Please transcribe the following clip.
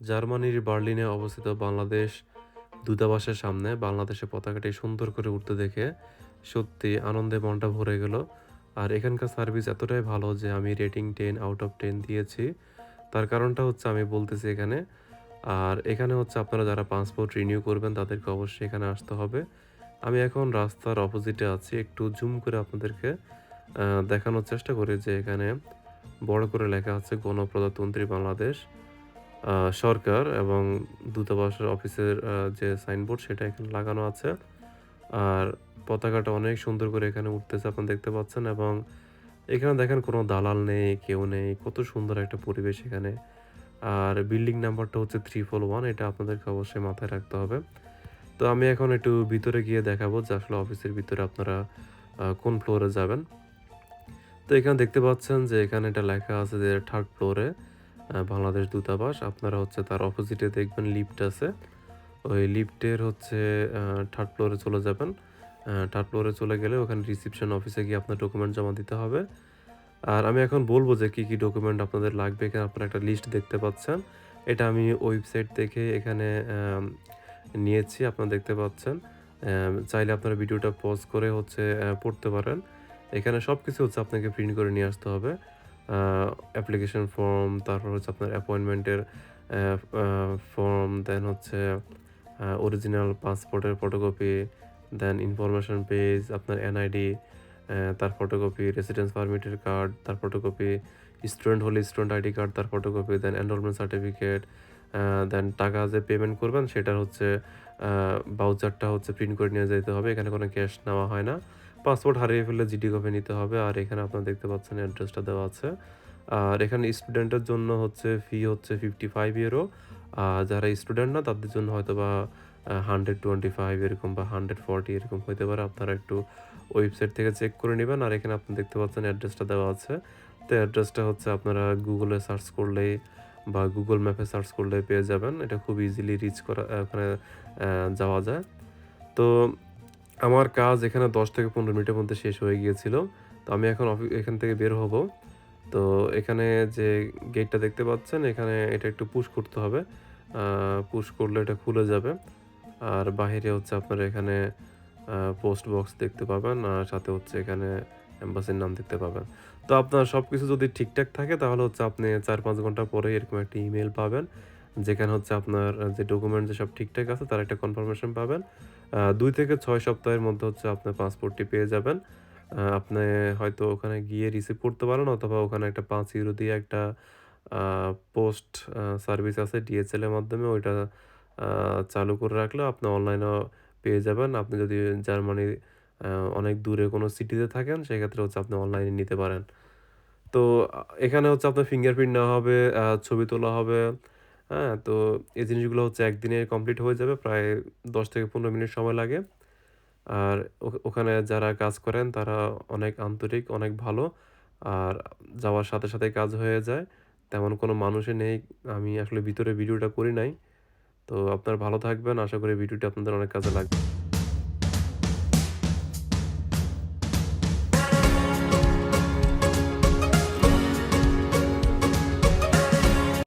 জার্মানির বার্লিনে অবস্থিত বাংলাদেশ দূতাবাসের সামনে বাংলাদেশের পতাকাটি সুন্দর করে উঠতে দেখে সত্যি আনন্দে মনটা ভরে গেল। আর এখানকার সার্ভিস এতটাই ভালো যে আমি rating ten out of ten দিয়েছি। তার কারণটা হচ্ছে আমি বলতেছি এখানে। আর এখানে হচ্ছে আপনারা যারা পাসপোর্ট রিনিউ করবেন তাদেরকে অবশ্যই এখানে আসতে হবে। আমি এখন রাস্তার অপোজিটে আছি। একটু জুম করে আপনাদেরকে দেখানোর চেষ্টা করি যে এখানে বড় করে লেখা আছে গণপ্রজাতন্ত্রী বাংলাদেশ। সরকার এবং দূতাবাসের অফিসের যে সাইনবোর্ড সেটা এখানে লাগানো আছে। আর পতাকাটা অনেক সুন্দর করে এখানে উঠতেছে আপনারা দেখতে পাচ্ছেন এবং এখানে দেখেন কোনো দালাল নেই, কেউ নেই, কত সুন্দর একটা পরিবেশ এখানে। আর বিল্ডিং নাম্বারটা হচ্ছে থ্রি ফোর ওয়ান, এটা আপনাদেরকে অবশ্যই মাথায় রাখতে হবে। তো আমি এখন একটু ভিতরে গিয়ে দেখাবো যে আসলে অফিসের ভিতরে আপনারা কোন ফ্লোরে যাবেন। তো এখানে দেখতে পাচ্ছেন যে এখানে এটা লেখা আছে যে থার্ড ফ্লোরে। বাংলাদেশ দূতাবাস। আপনারা হচ্ছে তার অপোজিটে দেখবেন লিফট আছে। ওই লিফটের হচ্ছে থার্ড ফ্লোরে চলে যাবেন। থার্ড ফ্লোরে চলে গেলে ওখানে রিসিপশন অফিসে গিয়ে আপনার ডকুমেন্ট জমা দিতে হবে। আর আমি এখন বলব যে কি কি ডকুমেন্ট আপনাদের লাগবে, এখানে আপনারা একটা লিস্ট দেখতে পাচ্ছেন। এটা আমি ওয়েবসাইট থেকে এখানে নিয়েছি, আপনারা দেখতে পাচ্ছেন। চাইলে আপনারা ভিডিওটা পজ করে হচ্ছে পড়তে পারেন। এখানে সব কিছু হচ্ছে আপনাকে প্রিন্ট করে নিয়ে আসতে হবে। অ্যাপ্লিকেশন ফর্ম তারপর হচ্ছে আপনার অ্যাপয়েন্টমেন্টের ফর্ম দেন হচ্ছে অরিজিনাল পাসপোর্টের ফটোকপি দেন ইনফরমেশন পেজ আপনার এনআইডি তার ফটোকপি রেসিডেন্স পারমিটের কার্ড তার ফটোকপি স্টুডেন্ট হলে স্টুডেন্ট আইডি কার্ড তার photocopy then enrolment certificate then টাকা যে পেমেন্ট করবেন সেটার হচ্ছে বাউচারটা হচ্ছে প্রিন্ট করে নিয়ে যেতে হবে। এখানে কোনো ক্যাশ নেওয়া হয় না। পাসপোর্ট হারিয়ে ফেললে জিডি কপি নিতে হবে। আর এখানে আপনারা দেখতে পাচ্ছেন অ্যাড্রেসটা দেওয়া আছে। আর এখানে স্টুডেন্টের জন্য হচ্ছে ফি হচ্ছে ফিফটি ফাইভ ইউরো আর যারা স্টুডেন্ট না, তাদের জন্য হয়তো বা হান্ড্রেড টোয়েন্টি ফাইভ এরকম বা হান্ড্রেড ফর্টি এরকম হতে পারে। আপনারা একটু ওয়েবসাইট থেকে চেক করে নেবেন। আর এখানে আপনি দেখতে পাচ্ছেন অ্যাড্রেসটা দেওয়া আছে। তো অ্যাড্রেসটা হচ্ছে আপনারা গুগলে সার্চ করলেই বা গুগল ম্যাপে সার্চ করলে পেয়ে যাবেন। এটা খুব ইজিলি রিচ করা ওখানে যাওয়া যায়। তো আমার কাজ এখানে দশ থেকে পনেরো মিনিটের মধ্যে শেষ হয়ে গিয়েছিল। তো আমি এখন অফি- এখান থেকে বের হব। তো এখানে যে গেটটা দেখতে পাচ্ছেন, এখানে এটা একটু পুশ করতে হবে। পুশ করলে এটা খুলে যাবে। আর বাইরে হচ্ছে আপনারা এখানে পোস্ট বক্স দেখতে পাবেন আর সাথে হচ্ছে এখানে এম্বাসির নাম দেখতে পাবেন। তো আপনার সব কিছু যদি ঠিকঠাক থাকে, তাহলে হচ্ছে আপনি চার পাঁচ ঘণ্টা পরে এরকম একটা ইমেল পাবেন। যেখানে হচ্ছে আপনার যে ডকুমেন্ট যে সব ঠিকঠাক আছে তার একটা কনফার্মেশন পাবেন। দুই থেকে ছয় সপ্তাহের মধ্যে হচ্ছে আপনার পাসপোর্টটি পেয়ে যাবেন। আপনি হয়তো ওখানে গিয়ে রিসিভ করতে পারেন অথবা ওখানে একটা পাঁচ ইউরো দিয়ে একটা পোস্ট সার্ভিস আছে ডিএচএল এর মাধ্যমে ওইটা চালু করে রাখলে আপনি অনলাইনেও পেয়ে যাবেন। আপনি যদি জার্মানি অনেক দূরে কোনো সিটিতে থাকেন সেক্ষেত্রে হচ্ছে আপনি অনলাইনে নিতে পারেন। তো এখানে হচ্ছে আপনার ফিঙ্গারপ্রিন্ট নেওয়া হবে, ছবি তোলা হবে। হ্যাঁ? তো এই জিনিসগুলো হচ্ছে একদিনে কমপ্লিট হয়ে যাবে। প্রায় ১০ থেকে ১৫ মিনিট সময় লাগে। আর ওখানে যারা কাজ করেন তারা অনেক আন্তরিক, অনেক ভালো। আর যাওয়ার সাথে, সাথে কাজ হয়ে যায়। তেমন কোনো মানুষে নেই। আমি আসলে ভিতরে ভিডিওটা করি নাই। তো আপনারা ভালো থাকবেন। আশা করি ভিডিওটি আপনাদের অনেক কাজে লাগবে।